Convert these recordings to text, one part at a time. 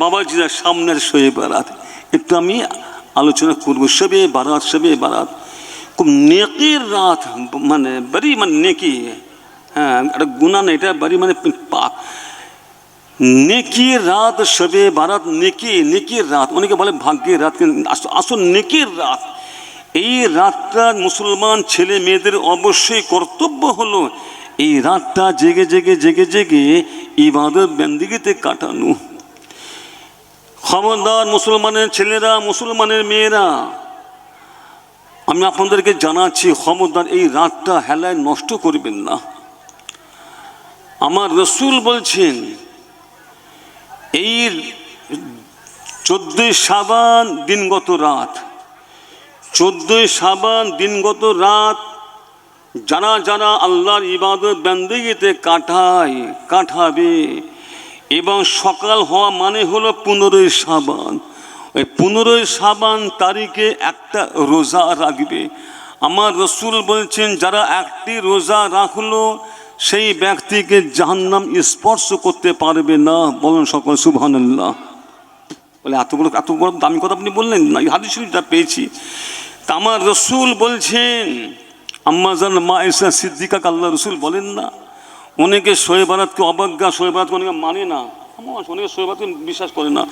বাবাজিরা সামনের শোয়ে বারাত। একটু আমি আলোচনা করব সবে বারাত সবে বারাত। খুব নেকির রাত মানে বাড়ি মানে নেকি। হ্যাঁ একটা গুণা নেই এটা বাড়ি মানে পাপ নেকির রাত সবে বারাত নেকি, নেকির রাত। অনেকে বলে ভাগ্যের রাত আসল নেকির রাত। এই রাতটা মুসলমান ছেলে মেয়েদের অবশ্যই কর্তব্য হলো, এই রাতটা জেগে জেগে জেগে জেগে ইবাদত বেন্দিগিতে কাটানো। খবরদার মুসলমানের ছেলেরা, মুসলমানের মেয়েরা, আমি আপনাদেরকে জানাচ্ছি, খবরদার, এই রাতটা হেলায় নষ্ট করবেন না। আমার রসুল বলছেন, এই চোদ্দই সাবান দিনগত রাত, চোদ্দই সাবান দিনগত রাত যারা যারা আল্লাহর ইবাদত, বেন্দিগিতে কাটায়, কাটাবে এবং সকাল হওয়া মানে হলো পনেরোই সাবান ওই পনেরোই সাবান তারিখে একটা রোজা রাখবে। আমার রসুল বলছেন, যারা একটি রোজা রাখল, সেই ব্যক্তিকে জাহান্নাম স্পর্শ করতে পারবে না। বলুন সকল, সুবহানাল্লাহ। বলে, এত বড় এত বড় দামি কথা আপনি বললেন না হাদিস শরীফটা পেয়েছি। তা আমার রসুল বলছেন আম্মাজান মা ইসা সিদ্দিকা আল্লাহ রসুল বলেন না অনেকে শোয়ে বারাতকে অবজ্ঞা শোয়ে বারাতকে অনেকে মানে না। অনেকে শোয়েবারাতকে বিশ্বাস করে না।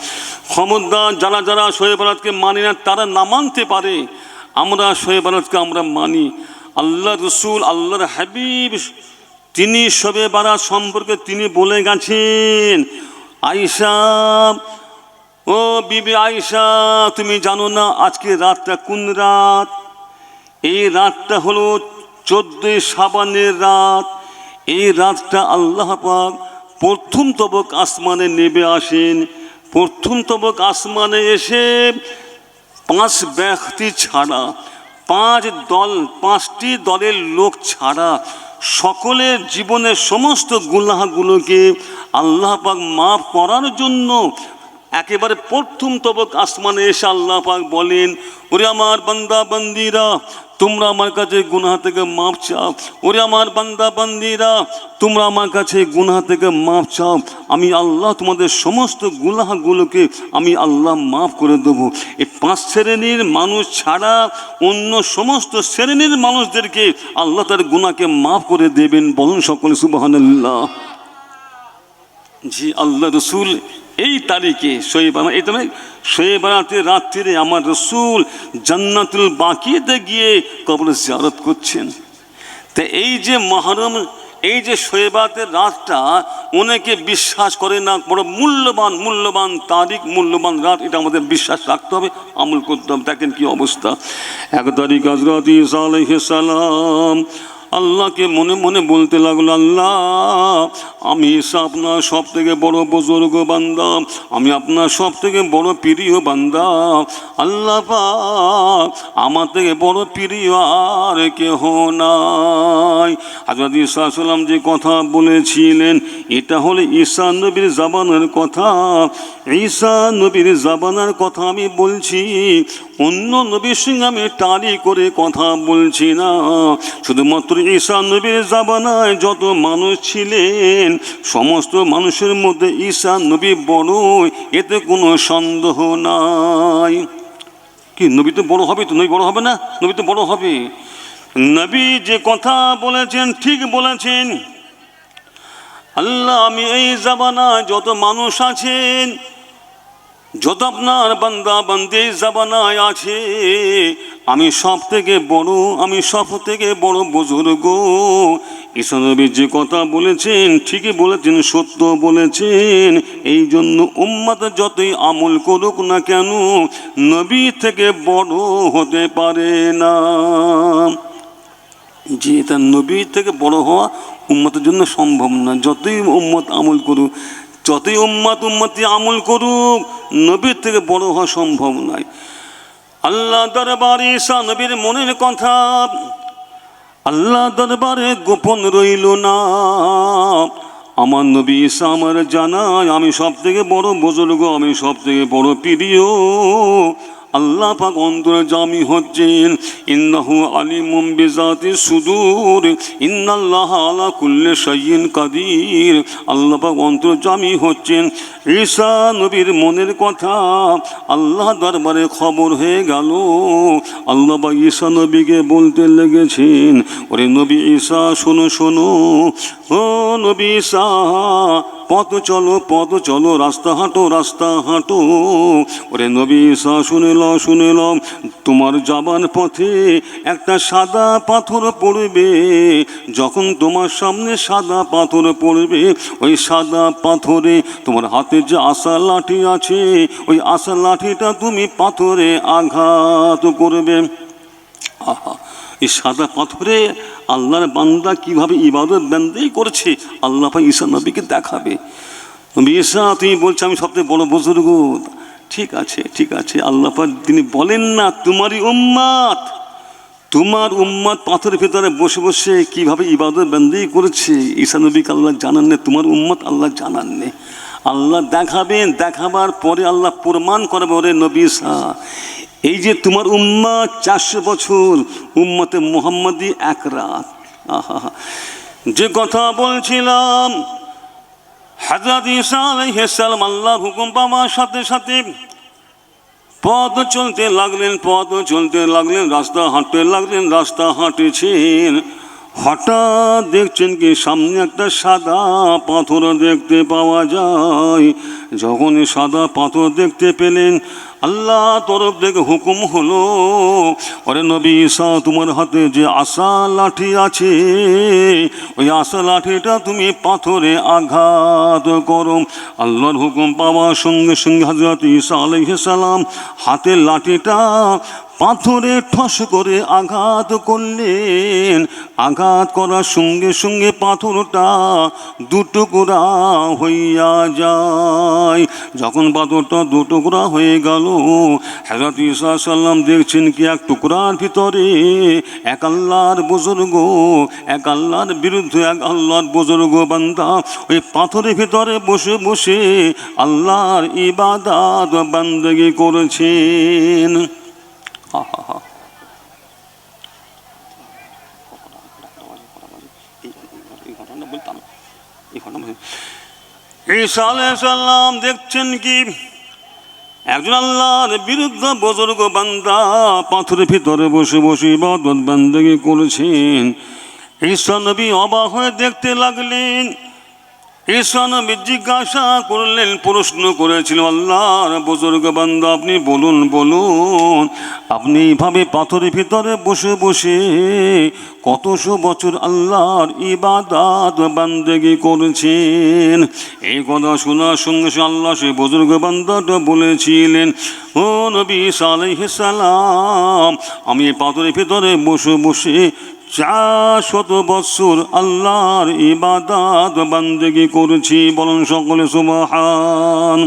ক্ষমতার যারা যারা শোয়ে বারাতকে মানে না, তারা না মানতে পারে। আমরা শোয়ে বারাতকে আমরা মানি। আল্লাহ রসুল, আল্লাহর হাবিব, তিনি শোবে বারাত সম্পর্কে তিনি বলে গেছেন। আইসা ও বিবি আয়সা তুমি জানো না আজকে রাতটা কোন রাত? এই রাতটা হলো চোদ্দই সাবানের রাত। এই রাতটা আল্লাহ পাক প্রথম তবক আসমানে নেবে আসেন। প্রথম তবক আসমানে এসে পাঁচ ব্যক্তি ছাড়া, পাঁচ দল, পাঁচটি দলের লোক ছাড়া সকলের জীবনের সমস্ত গুনাহগুলোকে আল্লাহ পাক মাফ করার জন্য একেবারে প্রথম তবক আসমানে এসে আল্লাহ পাক বলেন, ওরে আমার বান্দা, বান্দিরা তোমরা আমার কাছে গুনাহ থেকে মাপ চাও। ওরে আমার বান্দা, বান্দিরা, তোমরা আমার কাছে গুনাহ থেকে মাপ চাও। আমি আল্লাহ তোমাদের সমস্ত গুনাহগুলোকে আমি আল্লাহ মাফ করে দেবো। এই পাঁচ শ্রেণির মানুষ ছাড়া অন্য সমস্ত শ্রেণির মানুষদেরকে আল্লাহ তার গুনাহকে মাফ করে দেবেন। বলুন সকলে, সুবহানাল্লাহ। জি, আল্লাহ রসুল এই তারিখে শোয়েবানা এই তবে শোয়েবানাতে রাত্রিরে আমার রসুল জান্নাতুল বাকিতে গিয়ে কবর জিয়ারত করছেন। তা এই যে মহরম, এই যে শোয়েবাতের রাতটা, অনেকে বিশ্বাস করে না, বড় মূল্যবান মূল্যবান তারিখ, মূল্যবান রাত, এটা আমাদের বিশ্বাস রাখতে হবে, আমল করতে হবে। দেখেন কি অবস্থা। এক তারিখ হজরত ঈসা সালাম আল্লাহকে মনে মনে বলতে লাগল, আল্লাহ, আমি আপনার সব থেকে বড় বুজুর্গ বান্দা, আমি আপনার সব থেকে বড় প্রিয় বান্দা। আল্লাহ আমার থেকে বড় প্রিয় আর কেহ নাই। হাজরত ঈসা যে কথা বলেছিলেন, এটা হলো ঈসা নবীর জাবানের কথা। ঈসা নবীর জাবানের কথা আমি বলছি, অন্য নবীর সঙ্গে আমি টালি করে কথা বলছি না। শুধুমাত্র ঈসা নবীর জাবানায় যত মানুষ ছিলেন, সমস্ত মানুষের মধ্যে ঈসা নবী বড় এতে কোনো সন্দেহ নাই। কি, নবী তো বড় হবে তো? নবী বড় হবে না? নবী তো বড় হবে। নবী যে কথা বলেছেন, ঠিক বলেছেন। আল্লাহ আমি এই জাবানায় যত মানুষ আছেন যত আপনার বান্দা বান্দি জাবানায় আছে, আমি সব থেকে বড়, আমি সব থেকে বড় বুজুর্গ। ঈশানবী যে কথা বলেছেন, ঠিকই বলেছেন, সত্য বলেছেন। এই জন্য উম্মাদ যতই আমল করুক না কেন, নবী থেকে বড় হতে পারে না। যে তার নবী থেকে বড় হওয়া উম্মতের জন্য সম্ভব না। যতই উম্মত আমল করুক যতই উম্মাত উম্মতি আমল করুক, নবীর থেকে বড় হওয়া সম্ভব নয়। আল্লাহ দরবারে ঈশা নবীর মনের কথা আল্লাহ দরবারে গোপন রইল না। আমার নবী ঈশা আমার জানায় আমি সব থেকে বড় বুজুর্গ, আমি সব থেকে বড় প্রিয়। আল্লাহ পাক অন্তরে জামি হচ্ছেন। ইন্নাহু আলিমুম বিজাতি সুদূর। ইন্নাল্লাহ আলা কুল্লে শাইইন কাদির। আল্লাহ পাক অন্তরে জামি হচ্ছেন। ঈসা নবীর মনের কথা আল্লাহ দরবারে খবর হয়ে গেল। আল্লাহ বা ঈসা নবীকে বলতে লেগেছেন, ওরে নবী ঈসা, শোনো শোনো। ও নবী ঈসা পথ চলো পথ চলো, রাস্তা হাঁটো রাস্তা হাঁটো। ওরে নবী সা শুনে লও শুনে লও তোমার যাবার পথে একটা সাদা পাথর পড়বে। যখন তোমার সামনে সাদা পাথর পড়বে, ওই সাদা পাথরে তোমার হাতে যে আশা লাঠি আছে, ওই আশা লাঠিটা তুমি পাথরে আঘাত করবে। আহা এই সাদা পাথরে আল্লাহর বান্দা কীভাবে ইবাদত বান্দেই করেছে, আল্লাহ পাক ঈসা নবীকে দেখাবে। ঈসা তুমি বলছো, আমি সবথেকে বড় বুজুর্গ। ঠিক আছে ঠিক আছে, আল্লাহ তিনি বলেন না, তোমারই উম্মাত, তোমার উম্মাদ পাথরের ভেতরে বসে বসে কীভাবে ইবাদত বান্দেই করেছে? ঈসা নবীকে আল্লাহ জানান নে, তোমার উম্মত আল্লাহ জানান নে। আল্লাহ দেখাবেন, দেখাবার পরে আল্লাহ প্রমাণ করবে ওরে নবী ঈসা এই যে তোমার উম্মা চারশো বছর উম্মতে মোহাম্মদী এক রাত। যে কথা বলছিলাম হাজরত ঈসা আলাইহিস সালাম আল্লাহর হুকুম পাওয়ার সাথে সাথে পথ চলতে লাগলেন, পথ চলতে লাগলেন, রাস্তা হাঁটতে লাগলেন, রাস্তা হাঁটেছেন। হঠাৎ দেখছেন কি সামনে একটা সাদা পাথর দেখতে পাওয়া যায়। যখন সাদা পাথর দেখতে পেলেন আল্লাহ তরফ থেকে হুকুম হলো, ওরে নবী ঈসা, তোমার হাতে যে আশা লাঠি আছে, ওই আশা লাঠিটা তুমি পাথরে আঘাত করো। আল্লাহর হুকুম পাওয়ার সঙ্গে সঙ্গে হাজরত ঈসা সালাম হাতের লাঠিটা পাথরে ঠস করে আঘাত করলেন। আঘাত করার সঙ্গে সঙ্গে পাথরটা দুটুকরা হইয়া যায়। যখন পাথরটা দুটুকরা হয়ে গেল হজরত ঈসা সাল্লাম দেখছেন কি এক টুকরার ভিতরে এক আল্লাহর বুজুর্গ, এক আল্লাহর বিরুদ্ধে এক আল্লাহর বুজুর্গ বান্দা ওই পাথরের ভিতরে বসে বসে আল্লাহর ইবাদাত বান্দগি করেছেন। সাল্লাম দেখছেন কি? একজন আল্লাহর বিরুদ্ধে বুজুর্গ বান্দা পাথরের ভিতরে বসে বসে ইবাদত বান্দাগি করেছেন। ঈসা নবী অবাক হয়ে দেখতে লাগলেন নবী জিজ্ঞাসা করলেন, প্রশ্ন করেছিল, আল্লাহর বুজুর্গ বান্দা, আপনি বলুন বলুন, আপনি এইভাবে পাথরের ভিতরে বসে বসে কতশো বছর আল্লাহর ইবাদাত বান্দেগি করেছেন? এই কথা শোনার সঙ্গে সঙ্গে আল্লাহ সে বুজুর্গ বান্দাটা বলেছিলেন, ও নবী সালাম, আমি পাথরের ভিতরে বসে বসে চার শত বৎসর আল্লাহর ইবাদাত বান্দেগি করেছি, বলুন সকলে, সুবহান।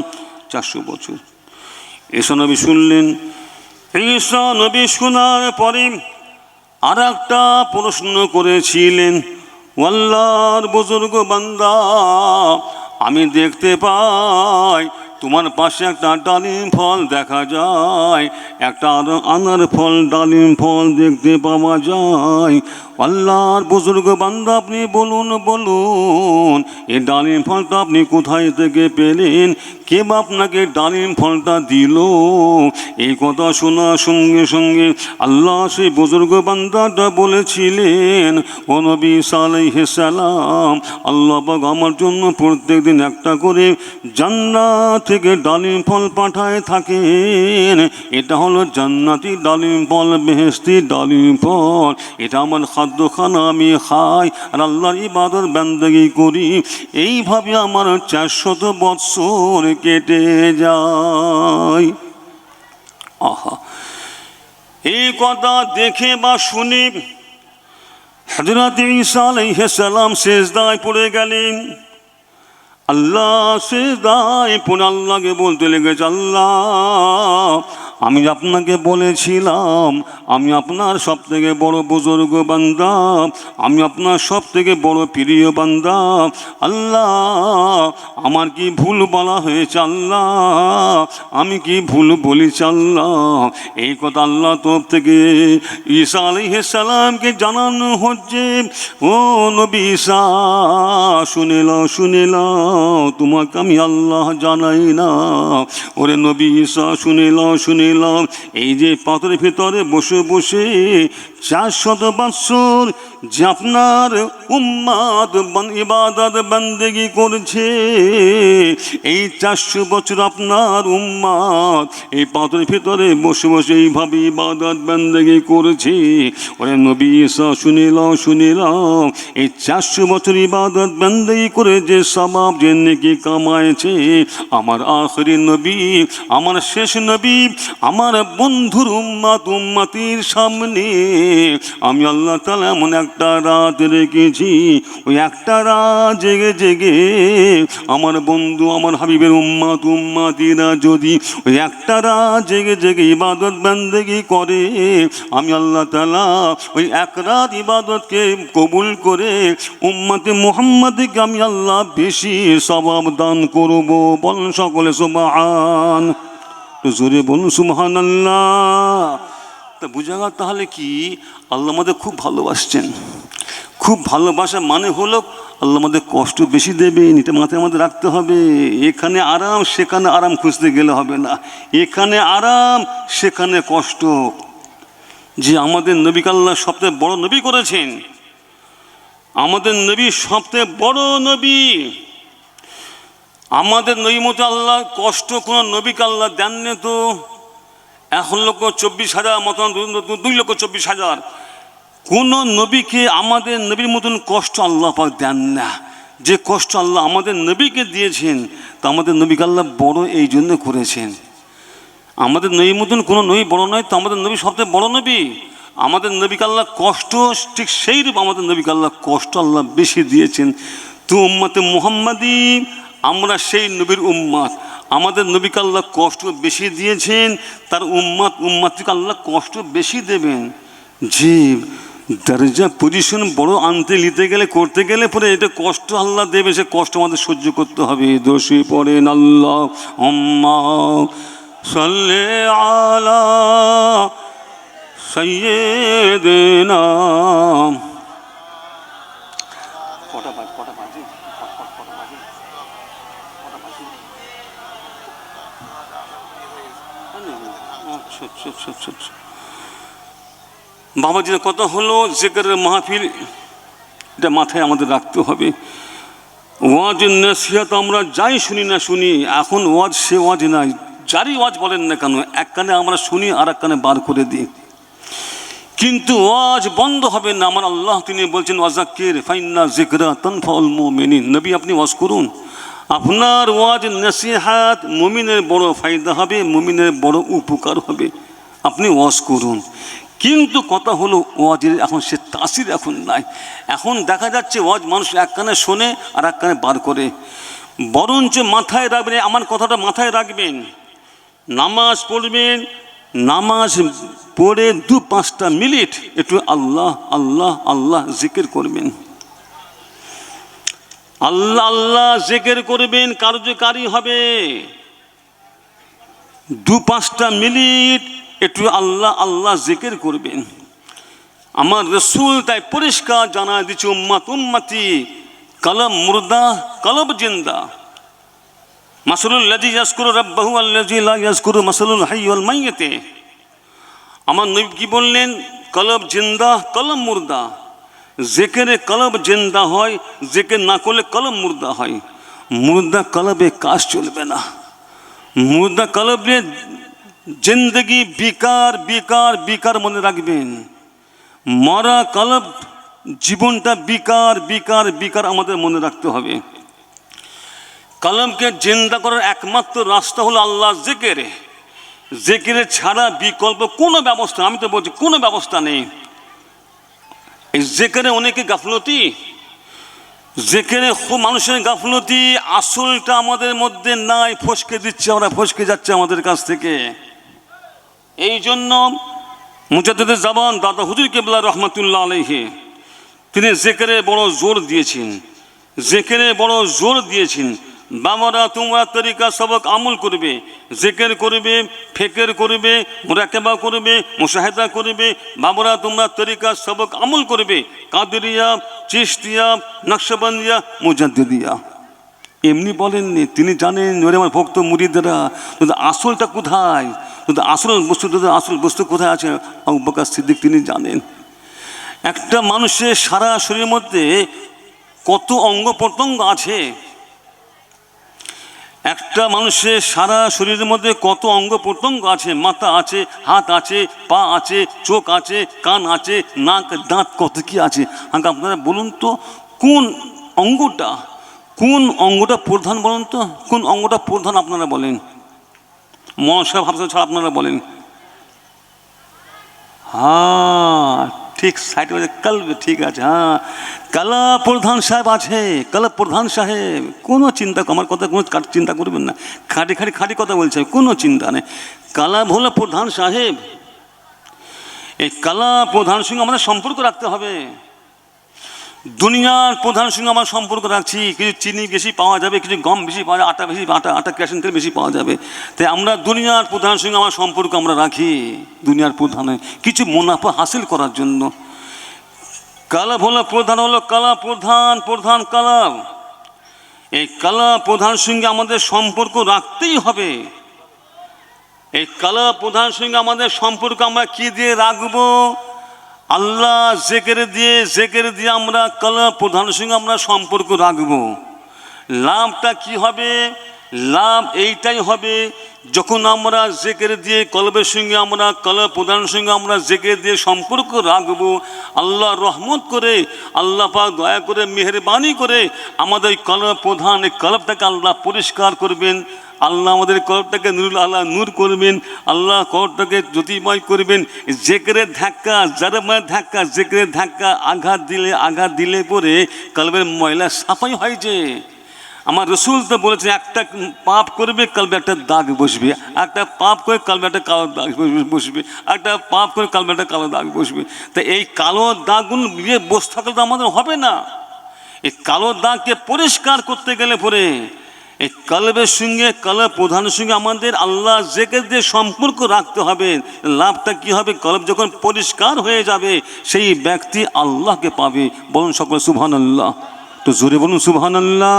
চারশো বছর এসা নবী শুনলেন। ঈসা নবী শোনার পরে আর একটা প্রশ্ন করেছিলেন ও আল্লাহর বুজুর্গ বান্দা, আমি দেখতে পাই তোমার পাশে একটা ডালিম ফল দেখা যায়, একটা আনার ফল, ডালিম ফল দেখতে পাওয়া যায়। আল্লাহর বুজুর্গ বান্দা আপনি বলুন বলুন, এই ডালিম ফলটা আপনি কোথায় থেকে পেলেন? কে বা আপনাকে ডালিম ফলটা দিল? এই কথা শোনার সঙ্গে সঙ্গে আল্লাহ সেই বুজুর্গ বান্দাটা বলেছিলেন, ও নবী সালাম, আল্লাহ পাক আমার জন্য প্রত্যেক দিন একটা করে জান্নাত থেকে ডালিম ফল পাঠায় থাকেন। এটা হলো জান্নাতি ডালিম ফল বেহেস্তি ডালিম ফল। এটা আমার খাদ্যখানা আমি খাই, আর আল্লাহর ইবাদত বান্দাগি করি। এইভাবে আমার চারশত বৎসর কেটে যায়। আহা। এই কথা দেখে বা শুনে হজরত ঈসা আলাইহিস সালাম শেষদায় পড়ে গেলেন। আল্লাহ শেষদায় পড়ে আল্লাহকে বলতে লেগেছে, আল্লাহ আমি আপনাকে বলেছিলাম, আমি আপনার সব থেকে বড় বুজুর্গ বান্দা, আমি আপনার সব থেকে বড় প্রিয় বান্দা। আল্লাহ, আমার কি ভুল বলা হয়েছে আল্লাহ? আমি কি ভুল বলেছি আল্লাহ? এই কথা আল্লাহ তরফ থেকে ঈসা আলাইহিস সালামকে জানানো হচ্ছে। ও নবী ঈসা, শুনে লাও শুনে লাও তোমাকে আমি আল্লাহ জানাই না। ওরে নবী ঈসা, শুনে লাও শুনে লাও এই যে পাথরের ভিতরে বসে বসে চারশত বৎসর যে আপনার উম্মাদ ইবাদত বন্দেগি করছে, এই চারশো বছর আপনার উম্মাদ এই পাথরের ভিতরে বসে বসে এইভাবে ইবাদত বন্দেগি করেছে। ওরে নবী ঈসা, শুনিলাম শুনিলাম, এই চারশো বছর ইবাদত বন্দেগি করে যে সবাব যে নেকি কামাইছে আমার আখরি নবী, আমার শেষ নবী আমার বন্ধুর উম্মাত উম্মাতির সামনে আমি আল্লাহ তালা এমন একটা রাত রেখেছি, ওই একটা রাত জেগে জেগে আমার বন্ধু, আমার হাবিবের উম্মাত উম্মাতিরা যদি ওই একটা রাত জেগে জেগে ইবাদত বান্দেগি করে, আমি আল্লাহ তালা ওই এক রাত ইবাদতকে কবুল করে উম্মাতে মোহাম্মদকে আমি আল্লাহ বেশি স্বভাব দান করব। বলেন সকলে সুবহান। তো জোরে বলুন সুবহান আল্লাহ তা বোঝা তাহলে কি? আল্লাহ আমাদের খুব ভালোবাসছেন। খুব ভালোবাসা মানে হলো আল্লাহ আমাদের কষ্ট বেশি দেবেন এটা মাথায় আমাদের রাখতে হবে। এখানে আরাম, সেখানে আরাম খুঁজতে গেলে হবে না। এখানে আরাম, সেখানে কষ্ট। যে আমাদের নবীকে আল্লাহ সবথেকে বড় নবী করেছেন। আমাদের নবী সবথেকে বড় নবী। আমাদের নবী মতো আল্লাহ কষ্ট কোনো নবীকে আল্লাহ দেননি তো? এখন লক্ষ চব্বিশ হাজার, মতন দুই লক্ষ চব্বিশ হাজার। কোন নবীকে আমাদের নবীর মতন কষ্ট আল্লাহ পাক দেন না। যে কষ্ট আল্লাহ আমাদের নবীকে দিয়েছেন, তা আমাদের নবীকে আল্লাহ বড় এই জন্য করেছেন। আমাদের নবীর মতন কোনো নবী বড় নয়, তো আমাদের নবী সবচেয়ে বড় নবী। আমাদের নবীকে আল্লাহ কষ্ট ঠিক সেই রূপ আমাদের নবীকে আল্লাহ কষ্ট আল্লাহ বেশি দিয়েছেন। তো মোহাম্মদী আমরা সেই নবীর উম্মাত আমাদের নবীকে আল্লাহ কষ্ট বেশি দিয়েছেন, তার উম্মাত উম্মাতিকে আল্লাহ কষ্ট বেশি দেবেন। যে দরজা পজিশন বড় আনতে, নিতে গেলে, করতে গেলে পরে এটা কষ্ট আল্লাহ দেবে, সে কষ্ট আমাদের সহ্য করতে হবে। দোষী পড়েন আল্লাহ। আম্মা, সাল্লে আলা সৈয়দনা কটা বাবাজির কথা হলো জেকের মাহফিল, এটা মাথায় আমাদের রাখতে হবে। ওয়াজ নসিহত আমরা যাই শুনি না শুনি, এখন ওয়াজ সে ওয়াজ নাই। যারই ওয়াজ বলেন না কেন, এক কানে আমরা শুনি, আর এক কানে বার করে দিই। কিন্তু ওয়াজ বন্ধ হবে না। আমার আল্লাহ তিনি বলছেন, ওয়াজাক্কির ফাইন্না জিকরা তনফাউল মুমিনিন। নবী, আপনি ওয়াজ করুন। আপনার ওয়াজ নসিহাত মুমিনের বড় ফায়দা হবে, মুমিনের বড় উপকার হবে। আপনি ওয়াজ করুন। কিন্তু কথা হলো ওয়াজের এখন সে তাসির এখন নাই। এখন দেখা যাচ্ছে ওয়াজ মানুষ এক কানে শোনে আর এক কানে বার করে। বরঞ্চ মাথায় রাখবেন, আমার কথাটা মাথায় রাখবেন। নামাজ পড়বেন, নামাজ পড়ে দু পাঁচটা মিনিট একটু আল্লাহ আল্লাহ আল্লাহ জিকির করবেন। আল্লাহ আল্লাহ জেকের করবেন, কার্যকারী হবে। দু পাঁচটা মিনিট একটু আল্লাহ আল্লাহ জেকের করবেন। আমার রসুল তাই পরিষ্কার জানা দিচ্ছে, উম্মাত, উম্মাতি, কলম মুর্দা কলব জিন্দা। মাসুলুল লাজি ইয়াসকুরু রাব্বাহু আল্লাজি লা ইয়াসকুরু হাই ওয়াল মাইয়াতে। আমার নবী কি বললেন? কলব জিন্দা, কলম মুর্দা। জেকেরে কলব জিন্দা হয়, জেকের না করলে কলম মুর্দা হয়। মুর্দা কলবে কাজ চলবে না। মুর্দা কলবে জিন্দগি বিকার বিকার বিকার মনে রাখবেন। মরা কলব জীবনটা বিকার বিকার বিকার আমাদের মনে রাখতে হবে। কলমকে জিন্দা করার একমাত্র রাস্তা হলো আল্লাহ জেকেরে। জেকেরে ছাড়া বিকল্প কোনো ব্যবস্থা, আমি তো বলছি কোনো ব্যবস্থা নেই। এই জেকেরে অনেকে গাফলতি, যেখানে মানুষের গাফলতি, আসলটা আমাদের মধ্যে নাই, ফসকে দিচ্ছে আমরা, ফসকে যাচ্ছে আমাদের কাছ থেকে। এই জন্য মুজাদ্দিদের জবান, দাদা হুজুর কেবলা রহমতুল্লাহ আলহে তিনি জেকেরে বড় জোর দিয়েছেন জেকেরে বড় জোর দিয়েছেন বাবারা, তোমরা তরিকা সবক আমল করবে, জেকের করবে, ফেকের করবে, মোরাকেবা করবে মুশাহেদা করবে। বাবারা, তোমরা তরিকা সবক আমল করবে, কাদরিয়া চিস্তিয়া নকশবন্দিয়া, মুজাদ্দিদিয়া। এমনি বলেননি, তিনি জানেন, ওরে আমার ভক্ত মুরিদেরা কিন্তু আসলটা কোথায়? কিন্তু আসল বস্তু, তোদের আসল বস্তু কোথায় আছে? আবু সিদ্দিক তিনি জানেন। একটা মানুষের সারা শরীরের মধ্যে কত অঙ্গ প্রত্যঙ্গ আছে। একটা মানুষের সারা শরীরের মধ্যে কত অঙ্গ প্রত্যঙ্গ আছে? মাথা আছে, হাত আছে, পা আছে, চোখ আছে, কান আছে, নাক, দাঁত, কত কি আছে? আমাকে আপনারা বলুন তো, কোন অঙ্গটা কোন অঙ্গটা প্রধান বলুন তো? কোন অঙ্গটা প্রধান আপনারা বলেন? মনসা ভাবসা ছাড়া আপনারা বলেন। হ্যাঁ ঠিক সাইড বাজে কালবে ঠিক আছে হ্যাঁ। কালা প্রধান সাহেব আছে কালা প্রধান সাহেব, কোনো চিন্তা আমার কথা কোনো চিন্তা করবেন না। খাটি খাটি খাটি কথা বলছে, কোনো চিন্তা নেই। কালা ভোলা প্রধান সাহেব, এই কালা প্রধান সঙ্গে আমাদের সম্পর্ক রাখতে হবে। দুনিয়ার প্রধান সঙ্গে আমার সম্পর্ক রাখছি। কিছু চিনি বেশি পাওয়া যাবে, কিছু গম বেশি পাওয়া যাবে, আটা বেশি, আটা আটা ক্যাশন তেল বেশি পাওয়া যাবে। তাই আমরা দুনিয়ার প্রধান সঙ্গে আমার সম্পর্ক আমরা রাখি, দুনিয়ার প্রধানে। কিছু মুনাফা হাসিল করার জন্য। কালা হলো প্রধান হলো কালা প্রধান প্রধান কালা। এই কালা প্রধান সঙ্গে আমাদের সম্পর্ক রাখতেই হবে। এই কালা প্রধান সঙ্গে আমাদের সম্পর্ক আমরা কি দিয়ে রাখব? আল্লাহ জেকের দিয়ে জেকের দিয়ে আমরা কালা প্রধানের সঙ্গে আমরা সম্পর্ক রাখব। লাভটা কি হবে? লাভ এইটাই হবে, যখন আমরা জেকের দিয়ে কলবের সঙ্গে আমরা কলা প্রধানের সঙ্গে আমরা জেকের দিয়ে সম্পর্ক রাখব, আল্লাহ রহমত করে, আল্লাহ পাক দয়া করে, মেহরবানি করে আমাদের কলব প্রধান এই কলবটাকে আল্লাহ পরিষ্কার করবেন। আল্লাহ আমাদের কলবটাকে নুরুল আল্লাহ নূর করবেন, আল্লাহ কলবটাকে জ্যোতিময় করবেন। জেকেরের ধাক্কা জারমায় ধাক্কা জেকেরের ধাক্কা আঘাত দিলে আঘাত দিলে পরে কালবের ময়লা সাফাই হয় যে। আমার রসুল তো বলেছে একটা পাপ করবে, কালবে একটা দাগ বসবে। একটা পাপ করে কালবে একটা কালো দাগ বসবে- বসবে। একটা পাপ করে কালবে একটা কালো দাগ বসবে। তা এই কালো দাগগুলো নিয়ে বসে থাকলে তো আমাদের হবে না। এই কালো দাগকে পরিষ্কার করতে গেলে পরে এই কলবের সঙ্গে, কলব প্রধানের সঙ্গে আমাদের আল্লাহ জেকে দিয়ে সম্পর্ক রাখতে হবে। লাভটা কি হবে? কলব যখন পরিষ্কার হয়ে যাবে, সেই ব্যক্তি আল্লাহকে পাবে। বলুন সকল সুবহান আল্লাহ তো জোরে বলুন সুবহান আল্লাহ